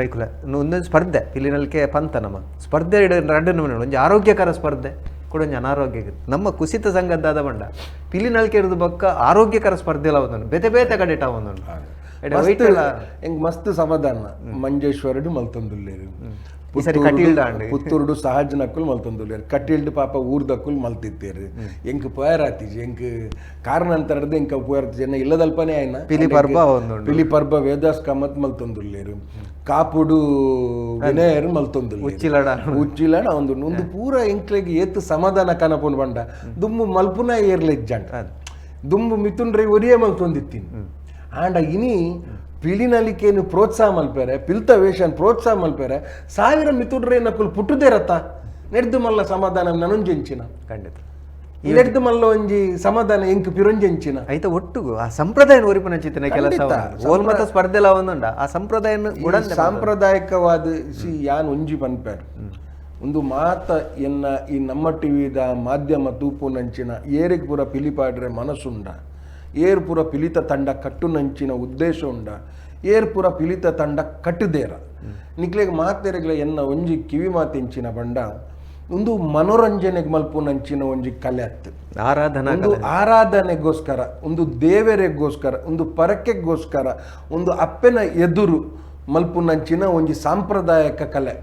ರೈಕುಲ ಒಂದೊಂದು ಸ್ಪರ್ಧೆ. ಇಲ್ಲಿನಲ್ಕೆ ಪಂತ ನಮ್ಮ. ಸ್ಪರ್ಧೆ ರಡ್ಡು ಒಂದು ಒಂಜಿ ಆರೋಗ್ಯಕರ ಸ್ಪರ್ಧೆ ಕೂಡ ಒಂಜಿ ಅನಾರೋಗ್ಯ ನಮ್ಮ ಕುಸಿತ ಸಂಘದ್ದಾದ ಬಂಡ. ಪಿಲಿನಲ್ಕೆ ಇರೋದು ಬಕ್ಕ ಆರೋಗ್ಯಕರ ಸ್ಪರ್ಧೆ ಎಲ್ಲ ಒಂದೊಂದು. ಬೇತೆ ಬೇತೆ ಕಡೆಟ ಒಂದೊಂದು. ಹೆಂಗ್. ಮಸ್ತ್ ಸಮಾಧಾನ. ಮಂಜೇಶ್ವರಡು ಮಲ್ತೊಂದುಲ್ಲೇರು. ಪುತ್ತೂರುಡು ಸಹಜ ನಕ್ಕುಲ್ ಮಲ್ತೊಂದುಲ್ಲೇರು ಕಟೀಲ್ಡ್ ಪಾಪ ಊರ್ದಕ್ಕುಲ್ ಮಲ್ತಿತ್ತೇರು ಎಂಕ್ ಪೋಯರಾತಿಜಿ ಎಂಕ್ ಕಾರಣಾಂತರದ್ದು ಎಂಕ ಪೋಯರಾತಿಜಿ ಇಲ್ಲದಲ್ಪನೇ ಆಯ್ನ. ಪಿಲಿ ಪರ್ಬ ಪಿಲಿ ಪರ್ಬ ವೇದಾಸ್ ಕಾಮತ್ ಮಲ್ತೊಂದುಲ್ಲೇರು ಕಾಪುಡು ವಿನಯರು ಮಲ್ತೊಂದು ಉಚ್ಚಿಲಡ. ಉಚ್ಚಿಲಣ ಒಂದು ಒಂದು ಪೂರ ಎಂಕ್ಲೆಗ್ ಏತ್ ಸಮಾಧಾನ ಕನಪುನ್ ಬಂಡ. ದುಮ್ಮು ಮಲ್ಪುನ ಏರ್ಲೆಜ್ಜಂಟ ದುಂಬು ಮಿಥುನ್ ರೈ ಒರಿಯೇ ಮಲ್ತೊಂದಿತ್ತೀನಿ. ಆಂಡ ಇನಿ ಪಿಳಿನಲಿಕೆಯನ್ನು ಪ್ರೋತ್ಸಾಹ ಮಲ್ಪೇರೆ ಪಿಲ್ತ ವೇಷನ್ ಪ್ರೋತ್ಸಾಹ ಮಲ್ಪೇರೆ ಸಾವಿರ ಮಿಥುನ್ ರೈ ನಕುಲು ಪುಟ್ಟುದೇ ರತ್ತ ನೆಡ್ದು ಮಲ್ಲ ಸಮಾಧಾನ ನನೊಂಜೆಂಚಿನ. ಖಂಡಿತ. ನೆಡ್ದು ಮಲ್ಲ ಒಂಜಿ ಸಮಾಧಾನ ಎಂಕ್ ಪಿರೊಂಜೆಂಚಿನ. ಐತ ಒಟ್ಟುಗು ಆ ಸಂಪ್ರದಾಯ ಒರಿಪುನ ಚಿತ್ತಿನ ಕೆಲಸ. ಓಲ್ಮತ ಸ್ಪರ್ಧೆ ಎಲ್ಲ ಒಂದುಂಡ. ಆ ಸಂಪ್ರದಾಯ ಈ ಸಾಂಪ್ರದಾಯಿಕವಾದ ಸಿ ಯಾನ್ ಒಂಜಿ ಪನ್ಪೇರ್ ಒಂದು ಮಾತ ಎನ್ನ ಈ ನಮ್ಮ ಟಿವಿದ ಮಾಧ್ಯಮ ತೂಪು ನಂಚಿನ ಏರಿಗೆ ಪೂರ ಪಿಲಿಪಾಡ್ರೆ ಮನಸ್ಸುಂಡ. ಏರ್ ಪೂರ ಪಿಲಿತ ತಂಡ ಕಟ್ಟು ನಂಚಿನ ಉದ್ದೇಶ ಉಂಡ. ಏರ್ಪುರ ಪಿಲಿತ ತಂಡ ಕಟ್ಟುದೇರ. ನಿಕ್ಲೆಗ್ ಮಾತೆರೆಗ್ಲ ಎನ್ನ ಒಂಜಿ ಕಿವಿ ಮಾತೆಂಚಿನ ಬಂಡ. ಒಂದು ಮನೋರಂಜನೆಗೆ ಮಲ್ಪು ನಂಚಿನ ಒಂಜಿ ಕಲೆ ಅತ್ತು. ಆರಾಧನಾ ಒಂದು ಆರಾಧನೆಗೋಸ್ಕರ ಒಂದು ದೇವರಿಗೋಸ್ಕರ ಒಂದು ಪರಕೆಗೋಸ್ಕರ ಒಂದು ಅಪ್ಪನ ಎದುರು ಮಲ್ಪುನಂಚಿನ ಒಂಜಿ ಸಾಂಪ್ರದಾಯಿಕ ಕಲೆ.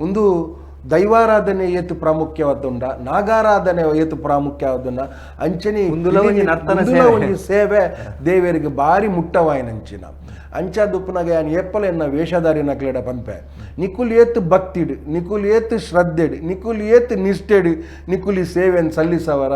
ಒಂದು ದೈವಾರಾಧನೆ ಏತು ಪ್ರಾಮುಖ್ಯವಾದುಂಡ ನಾಗಾರಾಧನೆ ಏತು ಪ್ರಾಮುಖ್ಯವಾದುಂಡ ಅಂಚನೆ ಉಂದುಲ ಒಂಜಿ ನರ್ತನ ಉಂದುಲ ಸೇವೆ. ಒಂಜಿ ಸೇವೆ ದೇವರಿಗೆ ಬಾರಿ ಮುಟ್ಟವಾಯಿನಂಚಿನ ಅಂಚ ದುಪ್ಪನಾಗ ಯಾನ್ ಏಪಲ ಎನ್ನ ವೇಷಧಾರಿ ನಕ್ಲೆಡ ಪಂಪೆ ನಿಕುಲ್ ಏತ್ ಭಕ್ತಿಡ್ ನಿಕುಲ್ ಏತ್ ಶ್ರದ್ಧೆಡ್ ನಿಕುಲ್ ಏತ್ ನಿಷ್ಠೆಡ್ ನಿಕುಲ್ ಈ ಸೇವೆಯನ್ನು ಸಲ್ಲಿಸವರ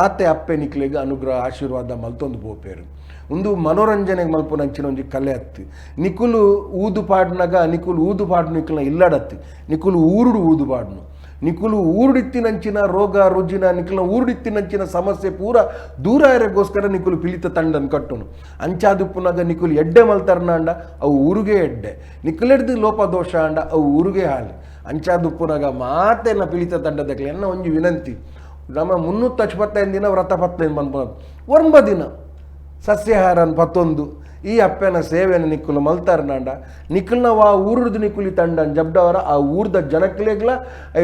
ಆತೆ ಅಪ್ಪೆ ನಿಕ್ಲಿಗೆ ಅನುಗ್ರಹ ಆಶೀರ್ವಾದ ಮಲ್ತೊಂದು ಬೋಪೇರು ಒಂದು ಮನೋರಂಜನೆಗೆ ಮಲ್ಪುನಂಚಿನ ಒಂಜಿ ಕಲೆ ಹತ್ತಿ ನಿಕುಲು ಊದು ಪಾಡ್ನಾಗ ನಿಕುಲು ಊದು ಪಾಡು ನಿಕುಲ್ನ ಇಲ್ಲಡತ್ತಿ ನಿಕುಲು ಊರುಡು ಊದು ಪಾಡ್ನು ನಿಕುಲು ಊರುಡಿತ್ತಿನಂಚಿನ ರೋಗ ರುಜಿನ ನಿಕುಲ್ನ ಊರುಡಿತ್ತಿನಂಚಿನ ಸಮಸ್ಯೆ ಪೂರ ದೂರ ಇರೋಗೋಸ್ಕರ ನಿಕುಲು ಪಿಲಿತ ತಂಡನ್ ಕಟ್ಟುನು ಅಂಚಾದುಪ್ಪುನಾಗ ನಿಕುಲು ಎಡ್ಡೆ ಮಲ್ತಾರ್ನ ಅಂಡ ಅವು ಊರುಗೆ ಎಡ್ಡೆ ನಿಕುಲೆಡ್ದು ಲೋಪದೋಷ ಅಂಡ ಅವು ಊರುಗೆ ಹಾಲಿ ಅಂಚಾದುಪ್ಪುನಾಗ ಮಾತೆನ ಪಿಲಿತ ತಂಡದಕ್ಕೆ ಎನ್ನ ಒಂಜಿ ವಿನಂತಿ ನಮ್ಮ ಮುನ್ನೂತ್ತ ಹಚ್ಪತ್ತೈದು ದಿನ ವ್ರತ ಪತ್ತೈದು ಬಂದು ಒಂಬ ದಿನ ಸಸ್ಯಾಹಾರನ್ ಪತ್ತೊಂದು. ಈ ಅಪ್ಪನ ಸೇವೆಯನ್ನು ನಿಕ್ಕುಲು ಮಲ್ತಾರ್ನಾಂಡ ಆ ಊರ್ದ ನಿಕುಲಿ ತಂಡ ಜಬ್ಡವರ, ಆ ಊರ್ದ ಜನಕ್ಲೆಗ್ಲ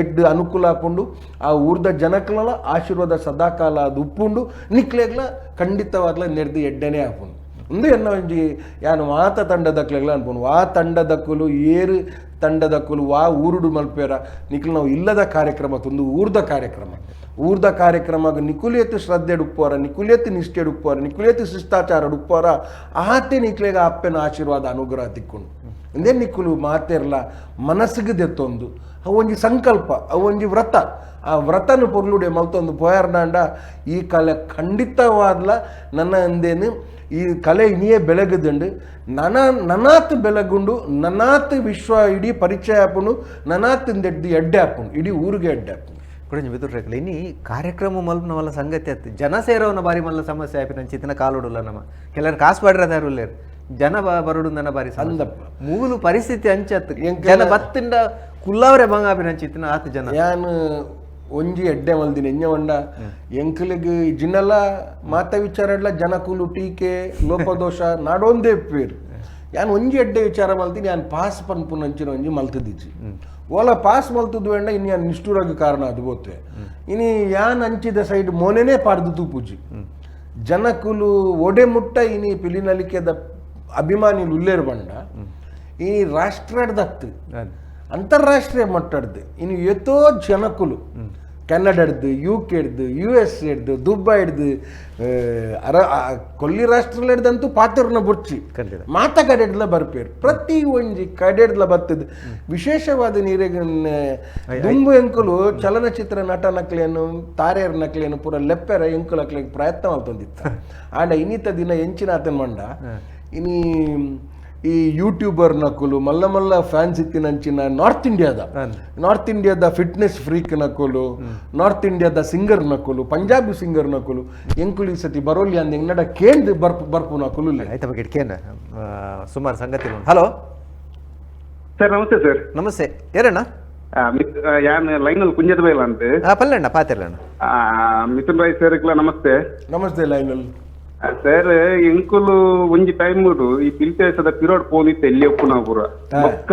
ಇಟ್ಟು ಅನುಕೂಲ ಹಾಕೊಂಡು ಆ ಊರ್ದ ಜನಕ್ಲ ಆಶೀರ್ವಾದ ಸದಾಕಾಲ ಅದು ಉಪ್ಪುಂಡು, ನಿಕ್ಲೆಗ್ಲ ಖಂಡಿತವಾಗ್ಲ ನೆರೆದು ಎಡ್ಡೆನೆ ಹಾಕೊಂಡು ಒಂದು ಎನ್ನ ಒಂಜಿ ಯಾನು ಮಾತ ತಂಡದಕ್ಲೆಗ್ಲ ಅನ್ಕೊಂಡು ಆ ತಂಡದಕ್ಕಲು ಏರು ತಂಡದಕ್ಕಲು ವಾ ಊರುಡು ಮಲ್ಪೇರ, ನಿಕ್ಲು ನಾವು ಇಲ್ಲದ ಕಾರ್ಯಕ್ರಮ ತಂದು ಊರ್ದ ಕಾರ್ಯಕ್ರಮ. ಊರ್ದ ಕಾರ್ಯಕ್ರಮ ಉಪ್ಪೋರ ನಿಕುಲಿಯತ್ತು ನಿಷ್ಠೆ ಉಪ್ಪೋರ ನಿಕುಲಿಯತ್ತು ಶಿಷ್ಟಾಚಾರ ಉಪ್ಪೋರ ಆತೆ ನಿಕ್ಲೆಗ ಅಪ್ಪನ ಆಶೀರ್ವಾದ ಅನುಗ್ರಹ ತಿಕ್ಕೊಂಡು ಅಂದೇ ನಿಕ್ಕುಲು ಮಾತೆರ್ಲ ಮನಸ್ಸಿಗೆ ದೆತ್ತೊಂದು. ಅವೊಂಜಿ ಸಂಕಲ್ಪ ಅವೊಂಜಿ ವ್ರತ. ಆ ವ್ರತನ ಪೊರ್ಲುಡೆ ಮಲ್ತೊಂದು ಪೋಯಾರ್ನಾಂಡ ಈ ಕಲೆ ಖಂಡಿತವಾದ್ಲ ನನ್ನ ಅಂದೇನು, ಈ ಕಲೆ ಇನಿಯೇ ಬೆಳಗದಂಡು. ನನ, ನನಾತ್ ಬೆಳಗುಂಡು, ನನಾತ್ ವಿಶ್ವ ಇಡೀ ಪರಿಚಯ ಹಾಪುಂಡು ನನಾತ್ ಎಡ್ದು ಎಡ್ಡೆ ಹಾಕೊಂಡು ಇಡೀ ಊರಿಗೆ ಎಡ್ಡೆ ಹಾಪುಂಡು ಇನಿ ಕಾರ್ಯಕ್ರಮ ಮಲ್ಪನ ಮಲ್ಲ ಸಂಗತಿ ಅತ್ತು ಜನ ಸೇರೋನ ಬಾರಿ ಮಲ್ಲ ಸಮಸ್ಯೆ ಆಪಿನ ಚಿತ್ತಿನ ಕಾಲುಡುಲ್ಲ ನಮ್ಮ. ಕೆಲವರು ಕಾಸು ಬಾಡ್ರದಾರು ಇಲ್ಲೇರು ಜನ ಬ- ಬರುಡು ನನ್ನ ಬಾರಿ ಅಂದ ಮೂಲು ಪರಿಸ್ಥಿತಿ ಅಂಚತ್ತು. ಜನ ಬತ್ತಿಂಡ ಕುಲ್ಲವರೆ ಬಂಗ ಆಪಿನ ಚಿತ್ತಿನ ಆತು ಜನ. ಯಾನ್ ಒಂಜಿ ಎಡ್ಡೆ ಮಲ್ದಿನ ಎಂಜವಂಡ ಎಂಕಲಿಗೆ ಜಿನ್ನಲ ಮಾತ ವಿಚಾರಡ್ಲ ಜನಕುಲು ಟೀಕೆ ಲೋಪದೋಷ ನಾಡೊಂದೇ ಪೇರು. ಯಾನ್ ಒಂಜಿ ಎಡ್ಡೆ ವಿಚಾರ ಮಲ್ತೀನಿ ಯಾನ್ ಪಾಸ್ ಪನ್ಪುನ ಅಂಚಿನ ಒಂಜಿ ಮಲ್ತದಿಚ್ಚಿ ಓಲ ಪಾಸ್ ಮಲ್ತದ್ದು ಬೇಡ ಇನ್ನು ಯಾನ್ ನಿಷ್ಠುರಾಗ ಕಾರಣ ಅದು ಬೋತೆ ಇನಿ ಯಾನ್ ಅಂಚಿದ ಸೈಡ್ ಮೋನೆನೇ ಪಾಡ್ದು ತೂಪುಜಿ ಜನಕುಲು ಒಡೆ ಮುಟ್ಟ ಇನಿ ಪಿಲಿನಲಿಕೆದ ಅಭಿಮಾನಿಲು ಉಲ್ಲೇರು ಬಂಡ ಈ ರಾಷ್ಟ್ರಡ್ದತ್ತು ಅದು. ಅಂತಾರಾಷ್ಟ್ರೀಯ ಮಟ್ಟದ್ದು ಇನ್ನು ಎಷ್ಟೋ ಜನಕುಲು ಕೆನಡಾಡ್ದು ಯು ಕೆಡ್ದು ಯು ಎಸ್ ಹಿಡ್ದು ದುಬೈ ಹಿಡ್ದು ಅರ ಕೊಲ್ಲಿ ರಾಷ್ಟ್ರಲ್ ಹಿಡ್ದಂತೂ ಪಾತ್ರನ ಬುರ್ಚಿ ಮಾತ ಕಡೆಡ್ಲ ಬರ್ಪೇರು. ಪ್ರತಿ ಒಂಜಿ ಕಡೆಡ್ಲ ಬರ್ತದ ವಿಶೇಷವಾದ ನೀರಿಗೆ ದುಂಬು ಎಂಕುಲು ಚಲನಚಿತ್ರ ನಟ ನಕ್ಲೇನು ತಾರೆಯರ ನಕ್ಲೇನು ಪೂರ ಲೆಪ್ಪೆರ ಎಂಕುಲ ಅಕ್ಲೆಗ್ ಪ್ರಯತ್ನ ಮಾಡ್ತೊಂದಿತ್ತ. ಆಂಡ ಇನ್ನಿತ ದಿನ ಎಂಚಿನ ಆತನ ಮಂಡ ಇನಿ ಈ ಯೂಟ್ಯೂಬರ್ ನಕುಲು ಮಲ್ಲ ಮಲ್ಲ ಫ್ಯಾನ್ಸ್ ಇತ್ತಿನಂಚಿನ ನಾರ್ತ್ ಇಂಡಿಯಾದ. ನಾರ್ತ್ ಇಂಡಿಯಾದ ಫಿಟ್ನೆಸ್ ಫ್ರೀಕ್ ನಕುಲು ನಾರ್ತ್ ಇಂಡಿಯಾದ ಸಿಂಗರ್ ನಕುಲು ಪಂಜಾಬಿ ಸಿಂಗರ್ ನಕುಲು ಎಂಕುಲಿ ಸತಿ ಬರೋಲಿ ಅಂದ ಎಂಗಡ ಕೇಂದ್ರ ಬರ್ಪು ಬರ್ಪು ನಕುಲು ಆಯ್ತಾ ಬಗ್ಗೆ ಕೇನ ಸುಮಾರು ಸಂಗತಿ ಹಲೋ ಸರ್ ನಮಸ್ತೆ ಸರ್. ನಮಸ್ತೆ. ಯಾರಣ್ಣ? ಯಾನ್ ಲೈನಲ್ ಕುಂಜದ ಬೈಲ ಅಂತ. ಆ, ಪಲ್ಲಣ್ಣ ಪಾತಿರ್ಲಣ್ಣ. ಆ, ಮಿಥುನ್ ರಾಯ್ ಸರ್ ನಮಸ್ತೆ. ನಮಸ್ತೆ ಲೈನಲ್ ಸರ್ ಎಂಕುಲು ಒಂಜಿ ಟೈಮ್ ಈ ಫಿಲ್ಟರ್ಸ್ ಪಿರೋಡ್ ಪಿರಿಯಡ್ ಪೋನಿತ್ತೆ ಎಲ್ಲಿ ಒಪ್ಪುನ ಪೂರ. ಬೊಕ್ಕ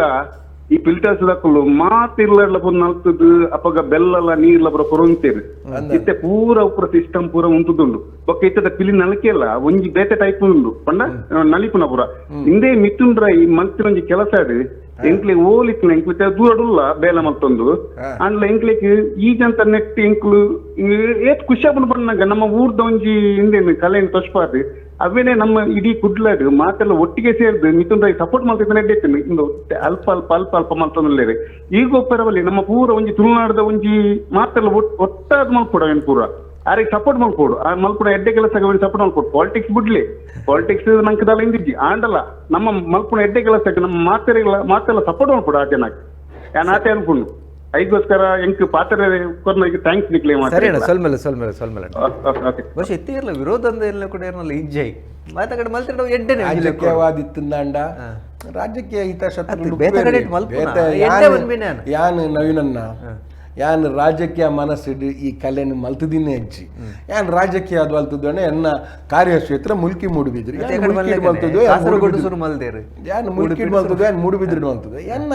ಈ ಫಿಲ್ಟರ್ಸ್ ಹಾಕಲು ಮಾತಿರ್ಲ ಪುನ್ ನಲ್ತದು ಅಪಗ ಬೆಲ್ಲಲ ನೀರ್ಲ ಪುರ ಕೊರೊಂತೇರು. ಇತ್ತೆ ಪೂರ ಉಪ್ರ ಸಿಸ್ಟಮ್ ಪೂರ ಉಂಟುದುಂಡು ಬೊಕ್ಕ ಇತ್ತದ ಪಿಲಿ ನಲಕೆಲ್ಲ ಒಂಜಿ ಬೇತೆ ಟೈಪ್ ಉಂಡು ಪಂಡ ನಲಿಪುನ ಪೂರ. ಹಿಂದೆ ಮಿತ್ತುಂಡ್ರ ಈ ಒಂಜಿ ಕೆಲಸ ಅದು ಎಂಕ್ಲೆ ಓಲಿಕ್ಲ ಎಂಕ್ಲೆ ದೂರಡುಲ್ಲ ಬೇಲ ಮತ್ತೊಂದು ಅಂಡ್ಲ ಎಂಕ್ಲೆಗ್ ಈಗಂತ ನೆಟ್ ಎಂಕ್ಲು ಏತ್ ಖುಷಿಯಾಪನ ಬಂದಾಗ ನಮ್ಮ ಊರ್ದ ಒಂಜಿ ಹಿಂದೆ ಕಲೆಯನ್ನು ತೊಚ್ಪಾರ್ದು ಅವೇನೆ ನಮ್ಮ ಇಡೀ ಕುಡ್ಲಾಡು ಮಾತೆಲ್ಲ ಒಟ್ಟಿಗೆ ಸೇರ್ದು ಮಿಥುನ್ ರೈ ಸಪೋರ್ಟ್ ಮಾಡ್ತಿದ್ದ ಎಡ್ಡೆತ್ತೇನೆ ಇಂದು ಅಲ್ಪ ಅಲ್ಪ ಅಲ್ಪ ಅಲ್ಪ ಮಾಡ್ತಂದ್ರೆ ಈಗ ಒಪ್ಪರವಲ್ಲಿ ನಮ್ಮ ಪೂರ ಒಂಜಿ ತುಳುನಾಡದ ಒಂಜಿ ಮಾತೆಲ್ಲ ಒಟ್ ಒಟ್ಟಾದ ಮಲ್ಪುಡ ಏನು ಪೂರ. ಆರಿಗೆ ಸಪೋರ್ಟ್ ಮಾಡ್ಕೊಡು. ಆ ಮಲ್ಪುಡ ಎಡ್ಡೆ ಕೆಲಸ ಸಪೋರ್ಟ್ ಮಾಡ್ಕೊಡು. ಪಾಲಿಟಿಕ್ಸ್ ಬಿಡ್ಲಿ. ಪಾಲಿಟಿಕ್ಸ್ ನಂಕದಲ್ಲ ಹಿಂದಿಜ್ಜಿ ಆಂಡಲ್ಲ ನಮ್ಮ ಮಲ್ಪುಣ ಎಡ್ಡೆ ಕೆಲಸಕ್ಕೆ ನಮ್ಮ ಮಾತೆರೆಗಳ ಮಾತೆಲ್ಲ ಸಪೋರ್ಟ್ ಮಾಡ್ಕೊಡು ಆ ಜನಕ್ಕೆ. ಯಾನ್ ಆತೆ ಅನ್ಕೊಂಡು. ಐಗೋಸ್ಕರ ಎಂಕ್ ಪಾತ್ರ ಕೊರ್ನಾಗಿ ಥ್ಯಾಂಕ್ಸ್ ನಿಕ್ಲೆ ಸರಿ ಸೊಲ್ಮೇಲೆ ಸೊಲ್ಮೇಲೆ ಸೊಲ್ಮೇಲೆ ಓಕೆ ವರ್ಷ ಎತ್ತಿ ಇರಲ್ಲ ವಿರೋಧ ಅಂದ. ಎಲ್ಲ ಕೂಡ ಇರಲ್ಲ ಇಜ್ಜೈ ಮಾತಾಡ ಮಲ್ತಿರೋ ಎಡ್ಡೆನೆ ರಾಜಕೀಯವಾದಿತ್ತಂಡ ರಾಜಕೀಯ ಅದು ಬೇತೆ ಕಡೆ ಮಲ್ಪ. ಎಡ್ಡೆ ಯಾನ್ ನವೀನನ್ನ? ಯಾನ್ ರಾಜಕೀಯ ಮನಸ್ಸಿಡು ಈ ಕಲೆನ ಮಲ್ತದಿನೇ ಹೆಚ್ಚಿ ಯಾನ್ ರಾಜಕೀಯ ಅದು ಮಲ್ತದನೆ ಎನ್ನ ಕಾರ್ಯಕ್ಷೇತ್ರ ಮುಲ್ಕಿ ಮೂಡಿಬಿದ್ರು. ಯಾನ್ ಮುಲ್ಕಿಡ್ ಮಲ್ತದ ಯಾನ್ ಮೂಡುಬಿದ್ರು ಮಲ್ತದ್ದು ಎನ್ನ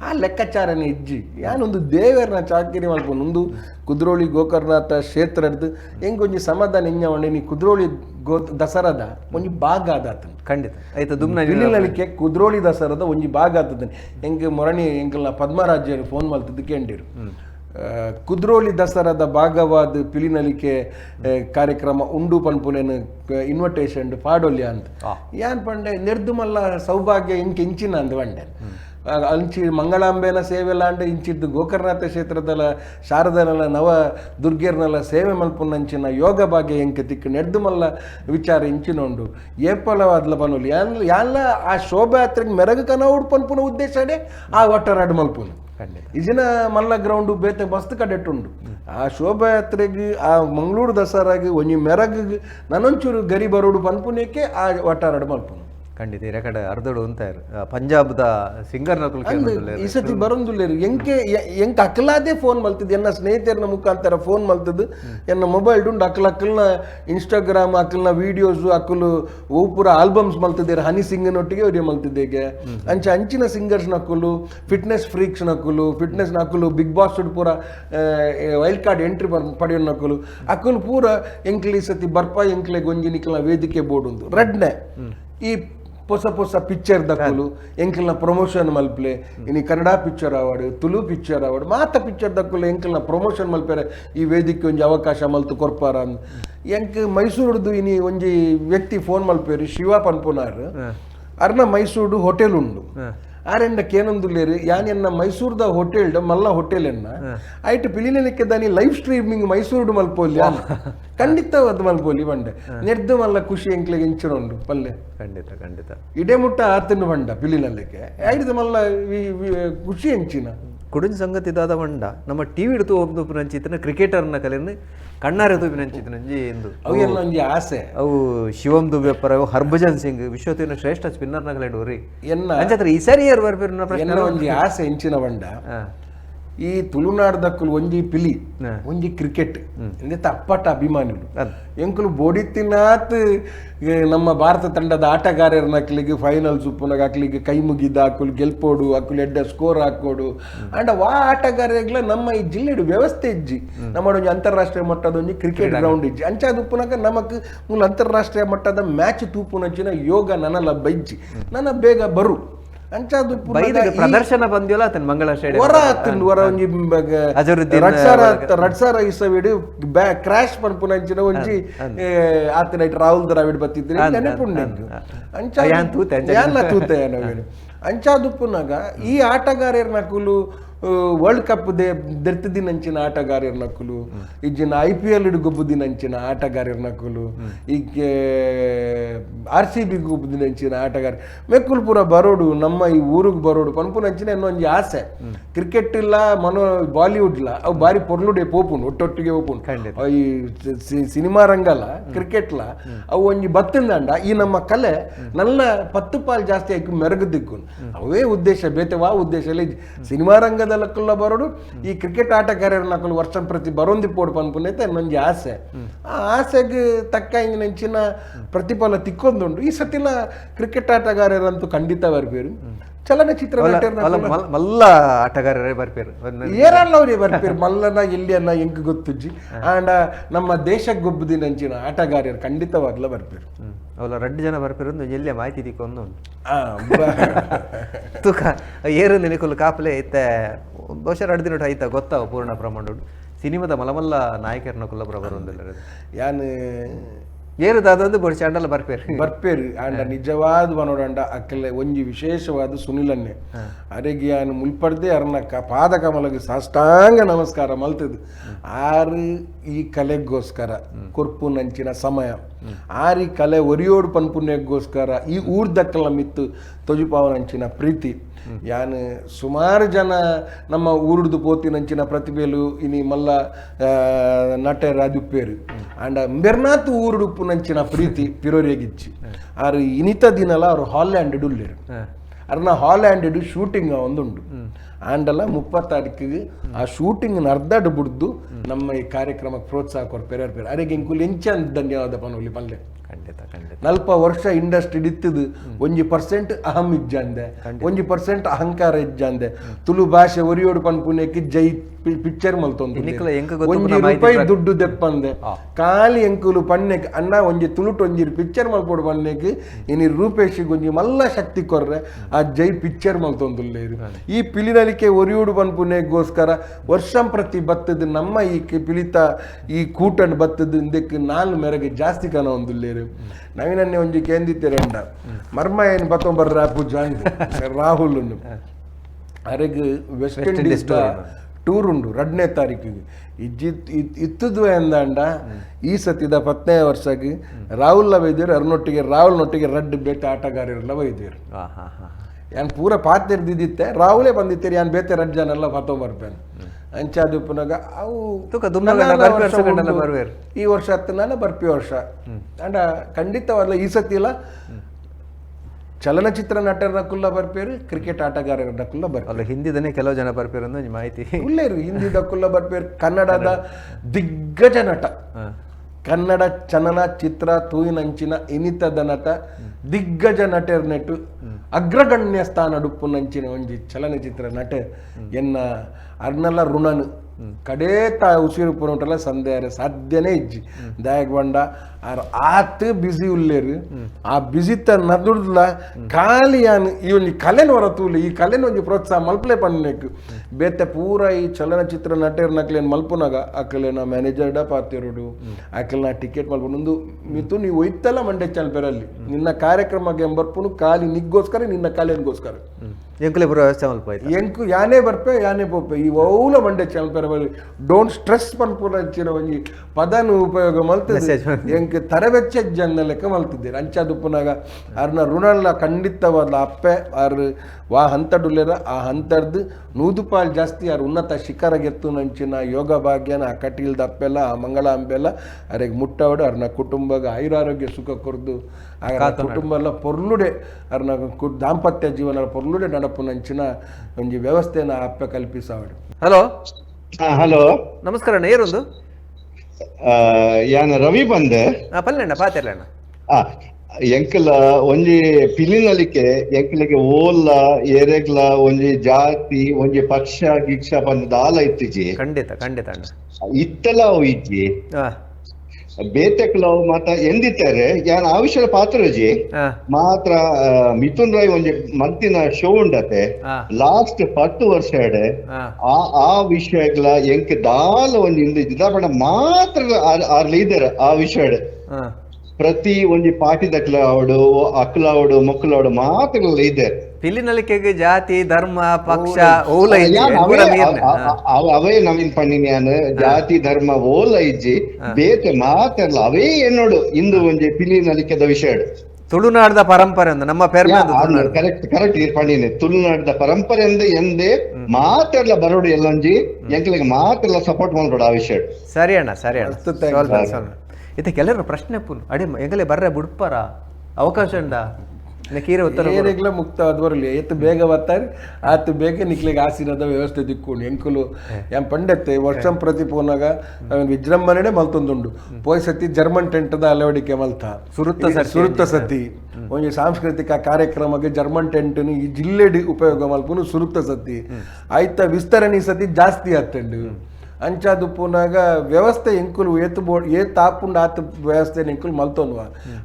ಆ ಲೆಕ್ಕಾಚಾರನೇ ಇಜ್ಜಿ ಯಾನೊಂದು ದೇವರನ್ನ ಚಾಕಿರಿ ಮಲ್ಪೊಂದು ಒಂದು ಕುದ್ರೋಳಿ ಗೋಕರ್ಣಾಥ ಕ್ಷೇತ್ರದ್ದು ಹೆಂಗ್ ಒಂಜಿ ಸಮಾಧಾನ ಇಂಜ ನೀ ಕುದ್ರೋಳಿ ಗೋ ದಸರಾದ ಒಂಜಿ ಭಾಗ ಆದಾತನು ಖಂಡಿತ. ಆಯ್ತು ದುಮ್ನ ಪಿಲಿನಲಿಕೆ ಕುದ್ರೋಳಿ ದಸರಾದ ಒಂಜಿ ಭಾಗ ಆಗ್ತದೆ ಹೆಂಗ ಮೊರಣಿ ಹೆಂಗಲ್ಲ ಪದ್ಮರಾಜ್ಯರು ಫೋನ್ ಮಲ್ತದ್ದು ಕೇಂಡಿರು ಕುದ್ರೋಳಿ ದಸರಾದ ಭಾಗವಾದ ಪಿಲಿನಲಿಕೆ ಕಾರ್ಯಕ್ರಮ ಉಂಡು ಪನ್ಪುನೇನು ಇನ್ವಿಟೇಷನ್ ಪಾಡೊಲ್ಯ ಅಂತ. ಯಾನ್ ಪಂಡೆ ನಿರ್ದುಮಲ್ಲ ಸೌಭಾಗ್ಯ ಇಂಕ್ ಇಂಚಿನ ಅಂದ್ ಪಂಡೆ. ಅಂಚಿ ಮಂಗಳಾಂಬೆನ ಸೇವೆಲ್ಲ ಅಂಡೆ ಇಂಚಿದ್ದು ಗೋಕರ್ಣಾಥ ಕ್ಷೇತ್ರದಲ್ಲ ಶಾರದನಲ್ಲ ನವ ದುರ್ಗೆರ್ನಲ್ಲ ಸೇವೆ ಮಲ್ಪುನಂಚಿನ ಯೋಗ ಭಾಗ್ಯ ಎಂಕ ತಿಕ್ಕು ನೆಡ್ದು ಮಲ್ಲ ವಿಚಾರ ಇಂಚಿನೊಂಡು ಏಪಲವಾದ್ಲ ಪನುಲಿ ಯಾನ್ ಯಾನ್ಲ ಆ ಶೋಭಾಯಾತ್ರೆಗೆ ಮೆರಗು ಕನ ಉಡ್ಪನ್ಪುನ ಉದ್ದೇಶಡೆ ಆ ಒಟ್ಟರಾಡು ಮಲ್ಪುನು. ಇಜಿನ ಮಲ್ಲ ಗ್ರೌಂಡು ಬೇತೆ ಮಸ್ತ್ ಕಡೆಟ್ಟುಂಡು ಆ ಶೋಭಾಯಾತ್ರೆಗೆ, ಆ ಮಂಗಳೂರು ದಸರಾಗೆ, ಒಂಜಿ ಮೆರಗಿಗೆ, ನನೊಂಚೂರು ಗರಿ ಬರೋಡು ಪನ್ಪುನಕ್ಕೆ ಆ ಒಟ್ಟಾರಾಡು ಮಲ್ಪುನು. ಖಂಡಿತ ಈ ಕಡೆ ಅರ್ಧಡು ಅಂತ ಪಂಜಾಬ್ದ ಸಿಂಗರ್ ನಕುಲ್ ಈ ಸತಿ ಬರೋದಿಲ್ಲ ಎಂಕೆ ಎಂಕ ಅಕ್ಲಾದೇ ಫೋನ್ ಮಲ್ತದ್ದು ಎನ್ನ ಸ್ನೇಹಿತರನ ಮುಖಾಂತರ ಫೋನ್ ಮಲ್ತದ್ದು ಎನ್ನ ಮೊಬೈಲ್ ಡುಂಡು ಅಕ್ಕಲ ಅಕ್ಕಲ್ನ ಇನ್ಸ್ಟಾಗ್ರಾಮ್ ಅಕ್ಕಲ್ನ ವಿಡಿಯೋಸ್ ಅಕ್ಕಲು ಓಪುರ ಆಲ್ಬಮ್ಸ್ ಮಲ್ತಿದ್ದೀರ. ಹನಿ ಸಿಂಗನೊಟ್ಟಿಗೆ ಅವ್ರಿಗೆ ಮಲ್ತಿದ್ದೇಗೆ ಅಂಚ ಅಂಚಿನ ಸಿಂಗರ್ಸ್ ನಕ್ಕಲು ಫಿಟ್ನೆಸ್ ಫ್ರೀಕ್ಸ್ ನಕ್ಕಲು ಫಿಟ್ನೆಸ್ ನಕ್ಕಲು ಬಿಗ್ ಬಾಸ್ ಪೂರ ವೈಲ್ಡ್ ಕಾರ್ಡ್ ಎಂಟ್ರಿ ಪಡೆಯೋ ನಕ್ಕಲು ಅಕ್ಕಲು ಪೂರ ಎಂಕ್ಲಿ ಸತಿ ಬರ್ಪಾ ಎಂಕ್ಲೆ ಗೊಂಜಿ ನಿಕ್ಲ ವೇದಿಕೆ ಬೋರ್ಡ್ ಉಂದು ರೆಡ್ನೆ. ಈ ಹೊಸ ಹೊಸ ಪಿಕ್ಚರ್ ದಕ್ಕಲು ಎಂಕಲ್ನ ಪ್ರಮೋಷನ್ ಮಲ್ಪಲೆ ಇನಿ Kannada picture award Tulu picture award ಮಾತ ಪಿಕ್ಚರ್ ದಕ್ಕಲು ಎಂಕಲ್ನ ಪ್ರಮೋಷನ್ ಮಲ್ಪೆರೆ ಈ ವೇದಿಕೆ ಒಂಜಿ ಅವಕಾಶ ಮಲ್ತು ಕೊರ್ಪಾರ ಅಂದ್. ಎಂಕ್ ಮೈಸೂರ್ದು ಇನಿ ಒಂಜಿ ವ್ಯಕ್ತಿ ಫೋನ್ ಮಲ್ಪೇರಿ ಶಿವ ಪನ್ಪುನಾರ್. ಅರ್ನ ಮೈಸೂರು ಹೋಟೆಲ್ ಉಂಡು. ಆರೆಂಡ ಕೇನೊಂದುಲ್ಲೇರಿ ಯಾನೆನ್ನ ಮೈಸೂರ್ದ ಹೋಟೆಲ್ ಮಲ್ಲ ಹೋಟೆಲ್ ಎನ್ನ ಐಟ್ ಪಿಲಿನಲಿಕ್ಕೆ ದಾನಿ ಲೈವ್ ಸ್ಟ್ರೀಮಿಂಗ್ ಮೈಸೂರ್ಡು ಮಲ್ಪೋಲಿ ಖಂಡಿತ ಅದು ಮಲ್ಪೋಲಿ ಬಂಡೆ. ನೆಡ್ದು ಮಲ್ಲ ಖುಷಿ ಎಂಕ್ಲೆಗೆ ಇಂಚನುಂಡು ಪಲ್ಲೆ. ಖಂಡಿತ ಖಂಡಿತ. ಇಡೇ ಮುಟ್ಟ ಆತನ್ನು ಬಂಡ ಪಿಲಿನಲ್ಲಿಗೆ ಐದು ಮಲ್ಲ ಖುಷಿ ಎಂಚಿನ. ಕುಡುಂಜ ಸಂಗತಿ ದಾದ ಮಂಡ ನಮ್ಮ ಟಿವಿ ಹಿಡಿದು ಹೋಗ್ದು ನಂಚಿತನ ಕ್ರಿಕೆಟರ್ನ ಕಲೆಯನ್ನು ಕಣ್ಣಾರೆ ತೂಪಿ ನಂಚಿತ ನಂಜಿ ಎಂದು. ಅವೆಲ್ಲ ಒಂಜಿ ಆಸೆ. ಅವು ಶಿವಂ ದುಬೆ ಅವು ಹರ್ಭಜನ್ ಸಿಂಗ್ ವಿಶ್ವತಿನ ಶ್ರೇಷ್ಠ ಸ್ಪಿನ್ನರ್ ನಗಲೆಡೋರಿ ಎನ್ನ? ಅಂಚತ್ರ ಈ ಸರಿ ಏರ್ ಪ್ರಶ್ನೆ ಒಂಜಿ ಆಸೆ ಇಂಚಿನ ಬಂಡ ಹಾ. ಈ ತುಳುನಾಡ್ದಕ್ಕಲು ಒಂಜಿ ಪಿಲಿ ಒಂಜಿ ಕ್ರಿಕೆಟ್ ಇಂದೆ ಅಪ್ಪಟ ಅಭಿಮಾನಿಗಳು. ಎಂಕಲು ಬೋಡಿತ್ತಿನಾತ್ ನಮ್ಮ ಭಾರತ ತಂಡದ ಆಟಗಾರರನ್ನ ಅಕ್ಲಿಗೆ ಫೈನಲ್ಸ್ ಪುನಃ ಅಕ್ಲಿಗೆ ಕೈ ಮುಗಿದ ಅಕ್ಕಲು ಗೆಲ್ಪೋಡು ಅಕ್ಕಲು ಎಡ್ಡ ಸ್ಕೋರ್ ಹಾಕೋಡು ಅಂಡ್ ವಾ ಆಟಗಾರಗಳ ನಮ್ಮ ಈ ಜಿಲ್ಲೆಡು ವ್ಯವಸ್ಥೆ ಇಜ್ಜಿ. ನಮ್ಮ ಒಂಜಿ ಅಂತಾರಾಷ್ಟ್ರೀಯ ಮಟ್ಟದ ಒಂಜಿ ಕ್ರಿಕೆಟ್ ಗ್ರೌಂಡ್ ಇಜ್ಜಿ. ಅಂಚಾದ ಉಪ್ಪುನಾಗ ನಮಕ್ ಮೂಲ ಅಂತಾರಾಷ್ಟ್ರೀಯ ಮಟ್ಟದ ಮ್ಯಾಚ್ ತೂಪುನಂಚಿನ ಯೋಗ ನನ್ನ ಬೈಜಿ ನನ್ನ ಬೇಗ ಬರು. ಅಂಚಾದ ಪ್ರದರ್ಶನ ಬಂದಿಲ್ಲ ತನ್ನ ಮಂಗಳ ಸ್ಟೇಡಿಯಂ ವರ ಆತನ್ ವರ ಒಂಜಿ ಅಜರುದ್ದೀನ್ ರಡ್ಸಾರ ರಡ್ಸಾರ ಇಸವಿಡು ಬ್ಯಾ ಕ್ರಾಶ್ ಪನ್ಪುನಂಚಿನ ಒಂಜಿ ಏ, ಆತನ ರಾಹುಲ್ ದ್ರಾವಿಡ್ ಬತ್ತಿದ್ರೆ ನೆನಪುಂಡು. ಅಂಚ. ಯಾನ್ ತೂತೆ ಯಾನ್ ತೂತೆ ಅಂಚಾದುಪ್ಪುನಾಗ ಈ ಆಟಗಾರರ ನಕುಲು ವರ್ಲ್ಡ್ ಕಪ್ ದೇ ದೆರ್ತದಿನಂಚಿನ ಆಟಗಾರರ ನಕುಲು ಇಜ್ಜಿನ ಐ ಪಿ ಎಲ್ ಗೊಬ್ಬುದಿನಂಚಿನ ಆಟಗಾರರ ನಕುಲು ಈಗ ಆರ್ ಸಿ ಬಿ ಗೊಬ್ಬುದಿನಂಚಿನ ಆಟಗಾರ ಮೆಕ್ಕುಲು ಪೂರ ಬರೋಡು ನಮ್ಮ ಈ ಊರಿಗೆ ಬರೋಡು ಪನ್ಪುನಂಚಿನ ಇನ್ನೊಂದು ಆಸೆ. ಕ್ರಿಕೆಟ್ ಇಲ್ಲ ಮನೋ ಬಾಲಿವುಡ್ ಇಲ್ಲ ಅವು ಬಾರಿ ಪೊರ್ಲುಡೆ ಪೋಪುಂಡು ಒಟ್ಟೊಟ್ಟಿಗೆ ಓಪುಂಡು. ಈ ಸಿನಿಮಾ ರಂಗಲ್ಲ ಕ್ರಿಕೆಟ್ಲ ಅವು ಒಂಜಿ ಬತ್ತಿಂದಂಡ ಈ ನಮ್ಮ ಕಲೆ ನಲ್ಲ ಪತ್ತು ಪಾಲ್ ಜಾಸ್ತಿ ಆಯ್ತು ಮೆರಗದಿಕ್ಕು ಅವೇ ಉದ್ದೇಶ ಬೇತೆ ವಾ ಉದ್ದೇಶ ಸಿನಿಮಾ ರಂಗದ ರಂಗದಲ್ಲಕ್ಕಲ್ಲ ಬರೋಡು ಈ ಕ್ರಿಕೆಟ್ ಆಟಗಾರರ ನಕಲು ವರ್ಷ ಪ್ರತಿ ಬರೋಂದಿ ಪೋಡು ಪನ್ಪುನೈತೆ ನಂಜಿ ಆಸೆ. ಆ ಆಸೆಗೆ ತಕ್ಕ ಹಿಂಗೆ ನೆಂಚಿನ ಪ್ರತಿಫಲ ತಿಕ್ಕೊಂದುಂಡು ಈ ಸತಿಲ ಕ್ರಿಕೆಟ್ ಆಟಗಾರರಂತೂ ಖಂಡಿತ ಬರ್ಬೇರು. ಚಲನಚಿತ್ರ ಮಲ್ಲ ಆಟಗಾರರೇ ಬರ್ಪೇರು. ಏರಲ್ಲವ್ರಿ ಬರ್ಪೇರು ಮಲ್ಲನ ಎಲ್ಲಿಯನ್ನ ಹೆಂಗ್ ಗೊತ್ತುಜ್ಜಿ? ಅಂಡ್ ನಮ್ಮ ದೇಶಕ್ಕೆ ಗೊಬ್ಬದಿ ನಂಚಿನ ಆಟಗಾರರು ಖಂಡಿತವಾಗ್ಲ ಬರ್ಪೇರು. ಅವಲ್ಲ ರಡ್ಡು ಜನ ಬರ್ಪೇರು ಒಂದು ಎಲ್ಲಿಯ ಮಾಹಿತಿ ದಿಕ್ಕೊಂದು ತೂಕ ಏರು ನೆನಕುಲು ಕಾಪಲೆ ಇತ್ತೆ ಬಹುಶಃ ಎರಡು ದಿನ ಆಯ್ತಾ ಗೊತ್ತಾವ ಪೂರ್ಣ ಪ್ರಮಾಣ ಸಿನಿಮಾದ ಮಲಮಲ್ಲ ನಾಯಕರನ್ನ ಕುಲ್ಲ ಬರೋದಿಲ್ಲ ಯಾನ್ ಏರು ದಾದಂದು ಬೋಡಿ ಚಾಂಡಲ ಬರ್ಪೇರು? ಬರ್ಪೇರಿ. ಆಂಡ ನಿಜವಾದ ಮನೋಡಂಡ ಅಕ್ಕಲೆ ಒಂಜಿ ವಿಶೇಷವಾದ ಸುನಿಲನ್ನೆ. ಅರೆಗೆ ಯಾನ್ ಮುಲ್ಪಡ್ದೆ ಅರ್ನಕ್ಕ ಪಾದ ಕಮಲಗೆ ಸಾಷ್ಟಾಂಗ ನಮಸ್ಕಾರ ಮಲ್ತದ್ದು ಆರು ಈ ಕಲೆಗೋಸ್ಕರ ಕೊರ್ಪು ನಂಚಿನ ಸಮಯ. ಆರಿ ಕಲೆ ಒರಿಯೋಡು ಪನ್ಪುಣ್ಯಗೋಸ್ಕರ ಈ ಊರ್ದಕ್ಕಲ ಮಿತ್ತು ತೊಜುಪಾವನಂಚಿನ ಪ್ರೀತಿ. ಯಾನ್ ಸುಮಾರು ಜನ ನಮ್ಮ ಊರುಡ್ದು ಪೋತಿನಂಚಿನ ಪ್ರತಿಭೆಲು ಇನಿ ಮಲ್ಲ ಆ, ನಟ ರಾಜುಪ್ಪೇರು ಆಂಡ ಮೆರ್ನಾತ್ ಊರುಡುಪ್ಪು ನಂಚಿನ ಪ್ರೀತಿ ಪಿರೋರಿಯಾಗಿಚ್ಚಿ. ಆರು ಇನಿತ ದಿನಲ ಅವ್ರು ಹಾಲ್ಯಾಂಡ್ ಉಳ್ಳೇರು ಅರ್ನ ಹಾಲ್ಯಾಂಡ್ ಶೂಟಿಂಗ್ ಒಂದುಂಡು ಆಂಡಲ ಮುಪ್ಪತ್ತಾರೀಕಿಗೆ ಆ ಶೂಟಿಂಗ್ ಅರ್ಧಡ್ ಬಿಡ್ದು ನಮ್ಮ ಈ ಕಾರ್ಯಕ್ರಮಕ್ಕೆ ಪ್ರೋತ್ಸಾಹ ಕೊಡ್ಪೇರೆ ಅರೆಗೆ ಇಂಕುಲ್ ಎಂಚ ಧನ್ಯವಾದ ಪನೋಲಿ. ಪಲ್ಲೆ ಖಂಡಿತ ಖಂಡಿತ. ನಲ್ಪ ವರ್ಷ ಇಂಡಸ್ಟ್ರಿ ಇಡಿತ್ತದು ಒಂಜಿ ಪರ್ಸೆಂಟ್ ಅಹಂ ಇಜ್ಜಾಂದೆ ಒಂಜಿ ಪರ್ಸೆಂಟ್ ಅಹಂಕಾರ ಇಜ್ಜಾಂದೆ. ತುಳು ಭಾಷೆ ಒರಿಯೋಡು ಪನ್ಪುನೆಕ್ಕೆ ಜೈ ಪಿಕ್ಚರ್ ಮಲ್ತೊಂದು ಒಂಜಿ ರೂಪಾಯಿ ದುಡ್ಡು ದೆಪ್ಪಂದೆ. ಕಾಲಿ ಎಂಕುಲು ಪಣ್ಣೆಗ್ ಅಣ್ಣ ಒಂಜಿ ತುಳುಟ್ ಒಂಜಿ ಪಿಕ್ಚರ್ ಮಲ್ಪೋಡು ಪಣ್ಣೆಗ್. ಇನಿ ರೂಪೇಶಿಗೆ ಒಂಜಿ ಮಲ್ಲ ಶಕ್ತಿ ಕೊರ್ರೆ. ಆ ಜೈ ಪಿಕ್ಚರ್ ಮಲ್ತೊಂದುಲ್ಲೇರು ಈ ಪಿಲಿನಲಿಕೆ ಒರಿಯೋಡು ಪನ್ಪುನೆಗೋಸ್ಕರ ವರ್ಷಂ ಪ್ರತಿ ಬತ್ತದ ನಮ್ಮ ಈ ಪಿಲಿತ ಈ ಕೂಟನ್ ಬತ್ತದ ಇಂದಕ್ಕೆ ನಾಲ್ ಮೆರಗೆ ಜಾಸ್ತಿ ಕನ ಒಂದುಲ್ಲೇರು ನವೀನನ್ನೇ ಒಂಜಿ ಕೇಂದಿತ್ತೆರೆಂಡ ಮರ್ಮ ಏನು ಬತ್ತೊಂಬರ್ ರಾಪು ರಾಹುಲ್ ಅರೆಗ್ ವೆಸ್ಟ್ ಇಂಡೀಸ್ ಟೂರ್ ಉಂಡು ಎರಡನೇ ತಾರೀಕಿಗೆ. ಇಜ್ಜಿತ್ ಇತ್ತದು ಅಂದಾಂಡ ಈ ಸತಿದ ಹತ್ತನೇ ವರ್ಷಕ್ಕೆ ರಾಹುಲ್ ಬೈದ್ಯರು ಅರ್ನೊಟ್ಟಿಗೆ ರಾಹುಲ್ನೊಟ್ಟಿಗೆ ರಡ್ ಬೇಟೆ ಆಟಗಾರರೆಲ್ಲ ಬೈದ್ಯರು ಹಾ ಹಾ ಹಾ. ಯಾನ್ ಪೂರ ಪಾತಿರ್ದಿದ್ದಿತ್ತೆ ರಾಹುಲೇ ಬಂದಿತ್ತೀರಿ ಯಾನ್ ಬೇತೆ ರಡ್ ಜನ ಎಲ್ಲ ಫತೋ ಅಂಚಾದು ಪುನಗ ಅವು. ಈ ವರ್ಷ ಹತ್ತನಾಲ ಬರ್ಪಿ ವರ್ಷ. ಅಂಡ ಖಂಡಿತವಲ್ಲ ಈ ಸತಿ ಇಲ್ಲ. ಚಲನಚಿತ್ರ ನಟರ ಕುಲ್ಲ ಬರ್ಪೇರು ಕ್ರಿಕೆಟ್ ಆಟಗಾರರ ಕುಲ್ಲ ಬರ್ಪೇರು. ಅಲ್ಲ ಹಿಂದಿದನೇ ಕೆಲವು ಜನ ಬರ್ಪೇರು ಒಂಜಿ ಮಾಹಿತಿ. ಉಳ್ಳೇರು ಹಿಂದಿ ಕುಲ್ಲ ಬರ್ಪೇರು. ಕನ್ನಡದ ದಿಗ್ಗಜ ನಟ. ಕನ್ನಡ ಚಲನಚಿತ್ರ ತೂಯಿನಂಚಿನ ಇನಿತದ ನಟ ದಿಗ್ಗಜ ನಟರ್ ನೆಟ್ಟು ಅಗ್ರಗಣ್ಯ ಸ್ಥಾನ ಡುಪ್ಪು ನಂಚಿನ ಒಂಜಿ ಚಲನಚಿತ್ರ ನಟ ಎನ್ನ ಅರ್ನಲ್ಲ ಋಣನು. ಕಡೇ ತಾ ಉಸಿರು ಪುರುಟಲ ಸಂದೇಹ ಸಾಧ್ಯನೇ ಇಜ್ಜಿ. ಬಂಡ. ಆರ್ ಆತ್ ಬಿಸಿ ಉಲ್ಲೇರು. ಆ ಬಿಸಿತ ನದುಡ್ಲ ಖಾಲಿ ಯಾನ್ ಈ ಒಂಜಿ ಕಲೆನ ಹೊರತೂಲಿ ಈ ಕಲೆನ ಒಂಜಿ ಪ್ರೋತ್ಸಾಹ ಮಲ್ಪಲೆ ಪನ್ನೆಕ್ ಬೇತೆ ಪೂರ ಈ ಚಲನಚಿತ್ರ ನಟರ್ ನಕ್ಲೇನ್ ಮಲ್ಪುನಾಗ ಅಕ್ಕಲೇನ ಮ್ಯಾನೇಜರ್ಡ ಪಾತಿರೋಡು. ನಾ ಟಿಕೆಟ್ ಮಲ್ಪುನೊಂದು ಮಿತು ನೀವು ಒಯ್ತಲ್ಲ ಮಂಡ್ಯ ಚಲ್ಪೆರಲ್ಲಿ ನಿನ್ನ ಕಾರ್ಯಕ್ರಮಕ್ಕೆ ಎಂಬರ್ಪುನು ಖಾಲಿ ನಿಗ್ಗೋಸ್ಕರ ನಿನ್ನ ಕಲೆನ್ಗೋಸ್ಕರ. ಎಂಕುಲೆ ಬರೋ ವ್ಯವಸ್ಥೆ ಮಲ್ಪ ಎಂಕು ಯಾನೇ ಬರ್ಪೆ ಯಾನೇ ಪೋಪೆ ಈ ಓಲ ಮಂಡೆ ಚಲ್ಪೆರ ಡೋಂಟ್ ಸ್ಟ್ರೆಸ್ ಪನ್ಪುರ ಹಚ್ಚಿನ ಒಂಜಿ ಪದನು ಉಪಯೋಗ ಮಲ್ತದೆ. ತರವೆಚ್ಚ ಜನ ಲೆಕ್ಕ ಮಲ್ತಿದ್ದೀರಿ. ಅಂಚಾದುಪ್ಪನಾಗ ಅರ್ನ ಋಣಲ್ಲ ಖಂಡಿತವಾದ ಅಪ್ಪೆ ಅರ್ ವಾ ಹಂತಡುಲ್ಲೆರ ಆ ಹಂತರ್ದು ನೂದುಪಾಲ್ ಜಾಸ್ತಿ ಯಾರು ಉನ್ನತ ಶಿಖರ ಗೆತ್ತು ನಂಚಿನ ಯೋಗ ಭಾಗ್ಯನ ಆ ಕಟೀಲ್ದ ಅಪ್ಪೆಲ್ಲ ಆ ಮಂಗಳ ಅಂಬೆಲ್ಲ ಅರೆಗ್ ಮುಟ್ಟವಡು ಅರ್ನ ಕುಟುಂಬಗ ಆಯುರಾರೋಗ್ಯ ಸುಖ ಕೊರ್ದು ಆ ಕುಟುಂಬ ಎಲ್ಲ ಪೊರ್ಲುಡೆ ಅರ್ನ ಕು- ದಾಂಪತ್ಯ ಜೀವನ ಪೊರ್ಲುಡೆ ನಡಪು ನಂಚಿನ ಒಂಜಿ ವ್ಯವಸ್ಥೆನ ಅಪ್ಪೆ ಕಲ್ಪಿಸವಡು. ಹಲೋ? ಹಲೋ? ನಮಸ್ಕಾರ ನೇರೊಂದು? ಏರೊಂದು ಯಾನ ರವಿ ಬಂದೆ. ಪಲ್ಲಣ್ಣ ಪಾತಿರ್ಲಣ್ಣ. ಆ ಎಂಕಲ ಒಂಜಿ ಪಿಲಿನಲಿಕೆ ಎಂಕಲಿಗೆ ಓಲ್ಲ ಏರೆಗ್ಲ ಒಂಜಿ ಜಾತಿ ಒಂಜಿ ಪಕ್ಷ ಗಿಕ್ಷ ಬಂದ ದಾಲ ಇತ್ತಿಜಿ. ಖಂಡಿತ ಖಂಡಿತ ಅಣ್ಣ. ಇತ್ತಲ ಅವು ಇಜ್ಜಿ. ಹಾ. ಬೇತೆಕ್ಲವ್ ಮಾತ ಎಂದಿತ್ತಾರೆ ಯಾನ್ ಆವಿಷಯ ಪಾತ್ರಜಿ ಮಾತ್ರ ಮಿಥುನ್ ರಾಯ್ ಒಂಜಿ ಮಂತಿನ ಶೋ ಉಂಡತೆ. ಲಾಸ್ಟ್ ಪತ್ತು ವರ್ಷ ಎಡೆ ಆ ಆ ವಿಷಯಗಳ ಎಂಕ್ ದಾಲ ಒಂದು ಇಂದು ಇದಾಪಡ ಮಾತ್ರ ಆರ್ ಲೀದರ್ ಆ ವಿಷಯ ಪ್ರತಿ ಒಂಜಿ ಪಾಟಿದಕ್ಲ ಅವಡು ಅಕ್ಲಾವಡು ಮೊಕ್ಕಲಾವಡು ಮಾತ್ರ ಲೀದರ್ ಪಿಲಿನಲಿಕೆಗೆ ಜಾತಿ ಧರ್ಮ ಪಕ್ಷ ಓಲ. ಪೂರ ಅವೇ ನವೀನ್ ಪಂಡಿನಿ ಯಾನ್ ಜಾತಿ ಧರ್ಮ ಓಲ ಇಜ್ಜಿ. ಬೇತೆ ಮಾತ್ರ ಅವೇ ಎನ್ನೋಡು ಇಂದು ಒಂಜಿ ಪಿಲಿ ನಲಿಕೆದ ವಿಷಯ ತುಳುನಾಡದ ಪರಂಪರೆ ಅಂದ ನಮ್ಮ ತುಳುನಾಡು. ಕರೆಕ್ಟ್ ಕರೆಕ್ಟ್ ಪಂಡಿನಿ ತುಳುನಾಡದ ಪರಂಪರೆ ಅಂದ ಎಂದೇ ಮಾತೆಲ್ಲ ಬರೋಡು ಎಲ್ಲೊಂಜಿ. ಎಂಕ್ಲಿಗೆ ಮಾತೆಲ್ಲ ಸಪೋರ್ಟ್ ಮಾಡ್ಬೇಡ ಆ ವಿಷಯ ಸರಿ ಅಣ್ಣ ಸರಿ ಅಣ್ಣ. ಸ್ವಲ್ಪ ಕೆಲವರು ಪ್ರಶ್ನೆ ಪುಲ್ ಅಡಿ ಎಂಗಲೆ ಬರ್ರೆ ಬುಡ್ಪರ? ಅವಕಾಶ ಉಂಡ? ಕೀರೆ ಉತ್ತರ ಏರಿಗ್ಲ ಮುಕ್ತ ಅದ್ವರಲ್ಲಿ ಬರಲಿ ಎತ್ತು ಬೇಗ ಬರ್ತಾರೆ ಆತು ಬೇಗ ನಿಕ್ಲಿಗೆ ಆಸೀನದ ವ್ಯವಸ್ಥೆ ದಿಕ್ಕೊಂಡು ಎಂಕುಲು ಎಂ ಪಂಡೆತ್ತೆ ವರ್ಷಂ ಪ್ರತಿ ಪೋನಾಗ ವಿಜೃಂಭಣೆ ಮಲ್ತೊಂದುಂಡು ಪೋಯ್ ಸತಿ ಜರ್ಮನ್ ಟೆಂಟದ ಅಳವಡಿಕೆ ಮಲ್ತ. ಸುರುತ್ತ ಸುರುತ್ತ ಸತಿ. ಒಂಜಿ ಸಾಂಸ್ಕೃತಿಕ ಕಾರ್ಯಕ್ರಮಕ್ಕೆ ಜರ್ಮನ್ ಟೆಂಟ್ ಈ ಜಿಲ್ಲೆಡಿ ಉಪಯೋಗ ಮಲ್ಪುನು ಸುರುತ್ತ ಸತಿ. ಆಯ್ತ ವಿಸ್ತರಣೆ ಸತಿ ಜಾಸ್ತಿ ಆತಂಡು. ಅಂಚಾದುಪ್ಪುನಾಗ ವ್ಯವಸ್ಥೆ ಇಂಕುಲು ಏತು ಬೋ ಏತಾಪುಂಡು ಆತ ವ್ಯವಸ್ಥೆ ಇಂಕುಲು ಮಲ್ತೊಂದುವ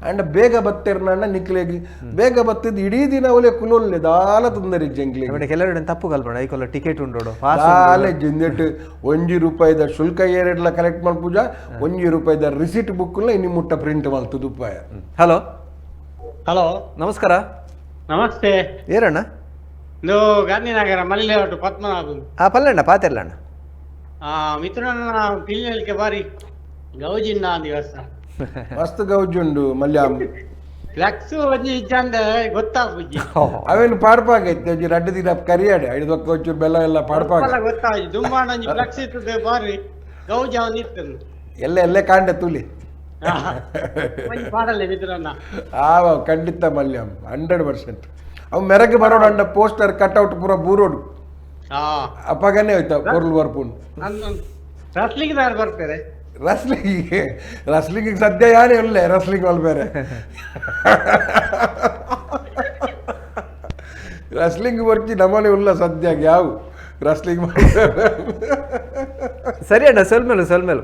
ಅಂಡ್ ಬೇಗ ಬತ್ತೆರ್ನಣ್ಣ ನಿಕ್ಲೆಗಿ ಬೇಗ ಬತ್ತಿದ್ ಇಡೀ ದಿನ ಅವಲೆ ಕುಲೊಲ್ಲೆ ದಾಲ ತುಂದರಿ ಜಂಗ್ಲಿ ಕೆಲವರಡೆ ತಪ್ಪು ಕಲ್ಪನೆ ಐಕೊಲ್ಲ ಟಿಕೆಟ್ ಉಂಡೋಡು. ದಾಲೆ ಜಿಂದೆಟ್ ಒಂಜಿ ರೂಪಾಯಿದ ಶುಲ್ಕ ಏರೆಡ್ಲ ಕಲೆಕ್ಟ್ ಮಲ್ಪುಜ ಒಂಜಿ ರೂಪಾಯಿದ ರಿಸಿಟ್ ಬುಕ್ಲ ಇನಿ ಮುಟ್ಟ ಪ್ರಿಂಟ್ ಮಲ್ತುದುಪ್ಪಾಯ ಹಲೋ ಹಲೋ ನಮಸ್ಕಾರ. ನಮಸ್ತೆ. ಏರಣ್ಣ? ಇದು ಗಾಂಧಿನಗರ ಮಲ್ಲಿ ಪದ್ಮನಾಭ ಆ ಪಲ್ಲಣ್ಣ ಪಾತೆರ್ಲಣ್ಣ. ಆ ಮಿತ್ರನ ಗೆ ಬಾರಿ ಗೌಜಿ ದಿವಸ. ಮಸ್ತ್ ಗೌಜುಂಡು ಮಲ್ಯಾಮ್. ಫ್ಲೆಕ್ಸ್ ಒಂಜಿ ಇಜ್ಜಂದ ಗೊತ್ತಾಗ್ಬುಜ್ಜಿ ಅವೇನು ಪಾಡ್ಪಾಗೈತೆ ಒಂಜಿ ರಡ್ಡು ದಿನ ಕರಿಯಾಡೆ ಐದು ಒಕ್ಕ ಒಂಚೂರು ಬೆಲ್ಲ ಎಲ್ಲ ಪಾಡ್ಪಾಗ. ಗೊತ್ತಾಗಿ ದುಂಬಾಣ ಒಂಜಿ ಫ್ಲೆಕ್ಸ್ ಇರ್ತದೆ ಬಾರಿ. ಗೌಜಿ ಅವನ್ ಇರ್ತದೆ ಎಲ್ಲ ಎಲ್ಲೇ ಕಾಂಡೆ ತುಲಿ. ಪಾಡಲ್ಲ ಮಿತ್ರನ ಆವ ಖಂಡಿತ ಮಲ್ಯಂ ಹಂಡ್ರೆಡ್ ಪರ್ಸೆಂಟ್. ಅವು ಮೆರಗೆ ಬರೋಡು ಅಂಡ ಪೋಸ್ಟರ್ ಕಟ್ಔಟ್ ಪೂರ ಬೂರೋಡು. ಅಪ್ಪಗನೇ ಹೋಯ್ತಾ ಪೊರ್ಲು ಬರ್ಪುನ್ ರಸ್ಲಿಂಗ್ ಯಾರು ದಾರಿ ಬರ್ತಾರೆ. ರಸ್ಲಿಂಗಿಗೆ ರಸ್ಲಿಂಗ್ ಸದ್ಯ ಯಾರೇ ಒಳ್ಳೆ ರಸ್ಲಿಂಗ್ ಅಲ್ಲಿ ಬೇರೆ. ರಸ್ಲಿಂಗ್ ಬರ್ತಿ ನಮ್ಮನೆ ಉಲ್ಲ ಸದ್ಯ ಯಾವ? ರಸ್ಲಿಂಗ್ ಸರಿ ಅಣ್ಣ ಸೊಲ್ಮೇಲು ಸೊಲ್ಮೇಲು